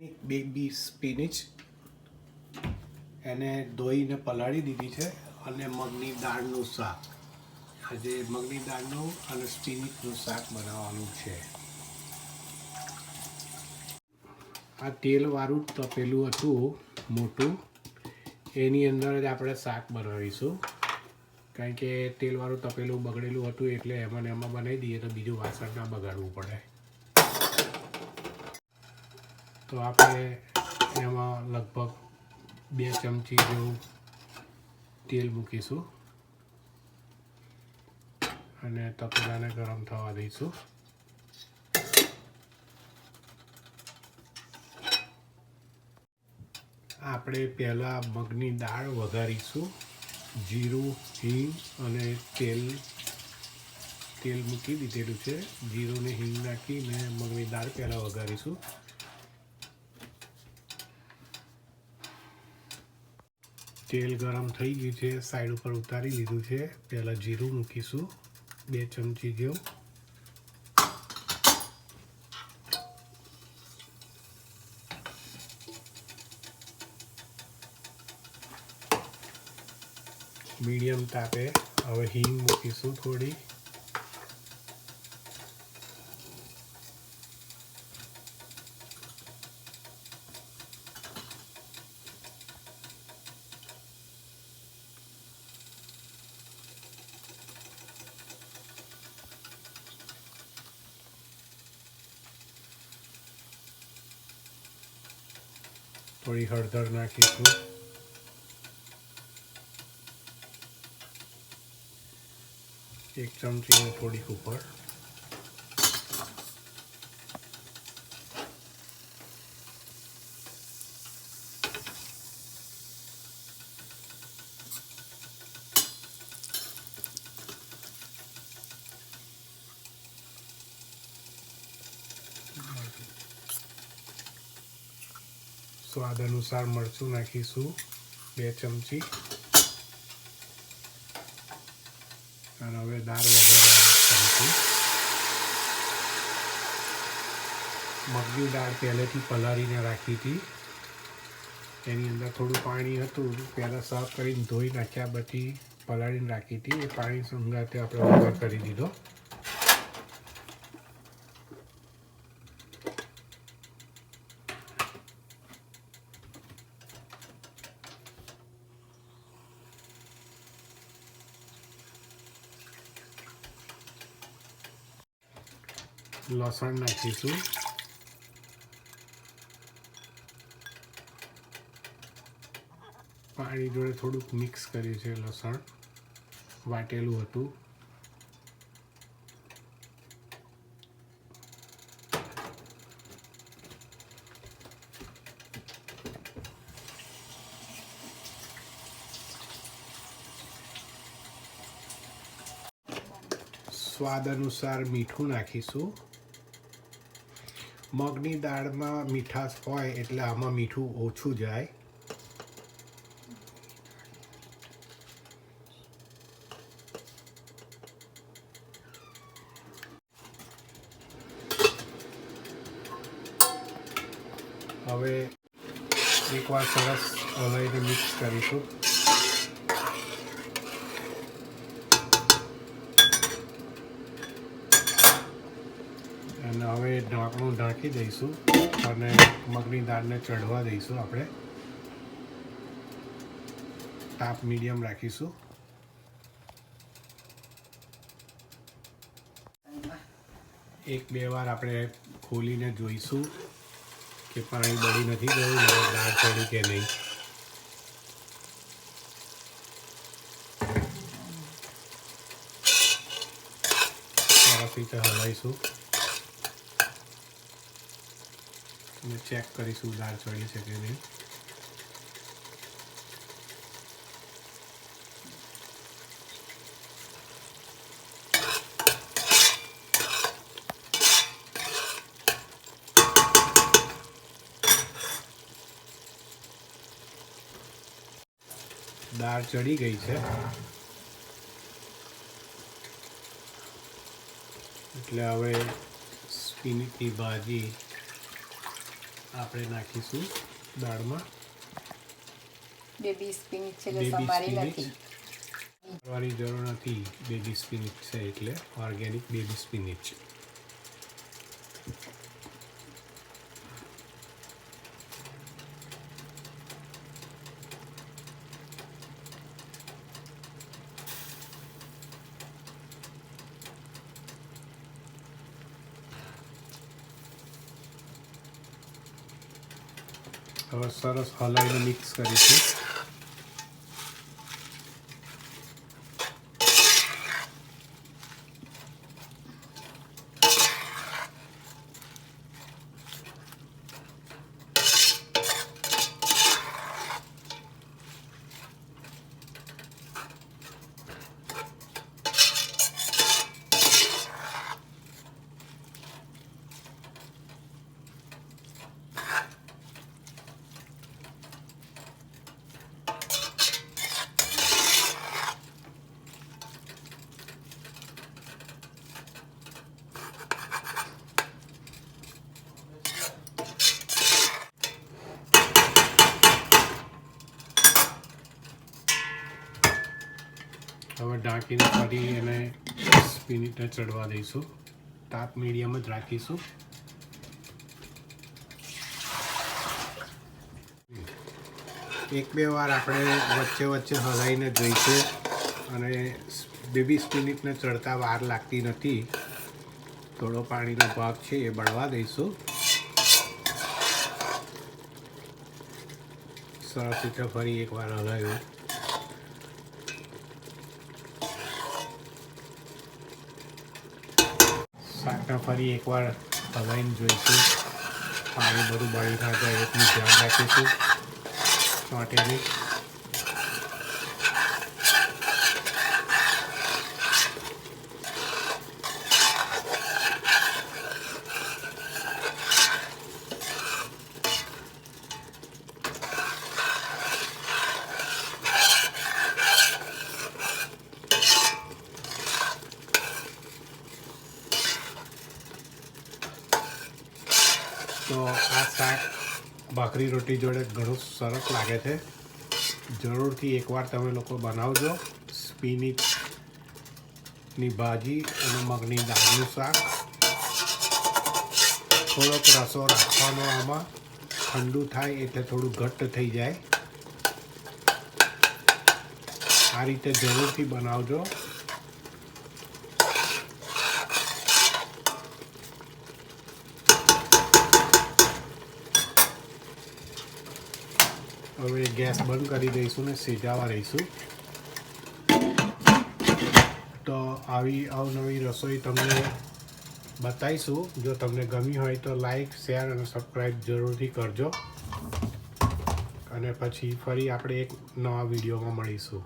Baby spinach. એને ધોઈને પલાળી દીધી છે અને મગની દાળનું શાક. આજે મગની દાળનું અને સ્પિનિચનું શાક બનાવવાનું છે. આ તેલવાળું તપેલું હતું, મોટું. એની અંદર જ આપણે શાક બનાવીશું. કારણ કે તેલવાળું તપેલું બગડેલું હતું એટલે એમાં ને એમાં બનાવી દઈએ તો બીજું વાસણ ના બગાડવું પડે. તો આપણે એમાં લગભગ બે ચમચી જેવું તેલ મૂકીશું અને તપેલાને ગરમ થવા દઈશું. આપણે પહેલાં મગની દાળ વઘારીશું. જીરું, હિંગ અને તેલ તેલ મૂકી દીધેલું છે. જીરું ને હિંગ નાખીને મગની દાળ પહેલાં વઘારીશું. તેલ ગરમ થઈ ગયું છે સાઈડ ઉપર ઉતારી લીધું છે. પહેલાં જીરું મૂકીશું, બે ચમચી જેવું. મીડિયમ તાપે હવે હિંગ મૂકીશું થોડી. થોડી હળદર નાખીશું. એક ચમચી ને થોડીક ઉપર. સ્વાદ અનુસાર મરચું નાખીશું બે ચમચી. અને હવે દાળ વઘારવાનું મગની દાળ પહેલેથી પલાળીને રાખી હતી. એની અંદર થોડું પાણી હતું, પહેલાં સાફ કરીને ધોઈ નાખ્યા પછી પલાળીને રાખી હતી. એ પાણી સંગાતે આપણે વઘાર કરી દીધો. લસણ નાખીશું. પાણી જોડે થોડુંક મિક્સ કર્યું છે લસણ. વાટેલું હતું. સ્વાદ અનુસાર મીઠું નાખીશું. મગની દાળમાં મીઠાશ હોય એટલે આમાં મીઠું ઓછું જાય. હવે એકવાર સરસ હલાવીને મિક્સ કરીશું. અને હવે ઢાંકણું ઢાંકી દઈશું અને મગની દાળને ચઢવા દઈશું આપણે. તાપ મીડિયમ રાખીશું. એક બે વાર આપણે ખોલીને જોઈશું કે પાણી બળી નથી ગયું દાળ ચડી કે નહીં. સરસ હલાવીશું. અને ચેક કરીશું દાળ ચડી છે કે નહીં. દાળ ચડી ગઈ છે. એટલે હવે સ્પિનિચની ભાજી આપણે નાખીશું દાળમાં. બેબી સ્પિનિચ છે એટલે સમારી નથી? કરવાની જરૂર નથી બેબી સ્પિનિચ છે એટલે ઓર્ગેનિક બેબી સ્પિનિચ. હવે સરસ હલાવીને મિક્સ કરીશું. હવે ઢાંકીને ફરી એને સ્પિનિટને ચડવા દઈશું. તાપ મીડિયમ જ રાખીશું. એક બે વાર આપણે વચ્ચે વચ્ચે હલાવીને જોઈશું અને બેબી સ્પિનિટને ચડતા વાર લાગતી નથી. થોડો પાણીનો ભાગ છે એ બળવા દઈશું. સરસ રીતે ફરી એકવાર હલાવ્યું શાકને ફરી એકવાર હલાવીને જોઈશું. પાણી બધું બળી ના જાય એટલું ધ્યાન રાખીશું. માટેની તો આ શાક ભાખરી રોટી જોડે ઘણું સરસ લાગે છે. જરૂરથી એકવાર તમે લોકો બનાવજો. સ્પિનિચની ભાજી અને મગની દાળનું શાક. થોડોક રસો રાખવાનો આમાં. ઠંડુ થાય એટલે થોડું ઘટ્ટ થઈ જાય. આ રીતે જરૂરથી બનાવજો. હવે ગેસ બંધ કરી દઈશું ને સિજાવા રહીશું તો આવી અવનવી રસોઈ તમને બતાવીશું. જો તમને ગમી હોય તો લાઈક શેર અને સબસ્ક્રાઈબ જરૂરથી કરજો. અને પછી ફરી આપણે એક નવા વિડીયોમાં મળીશું.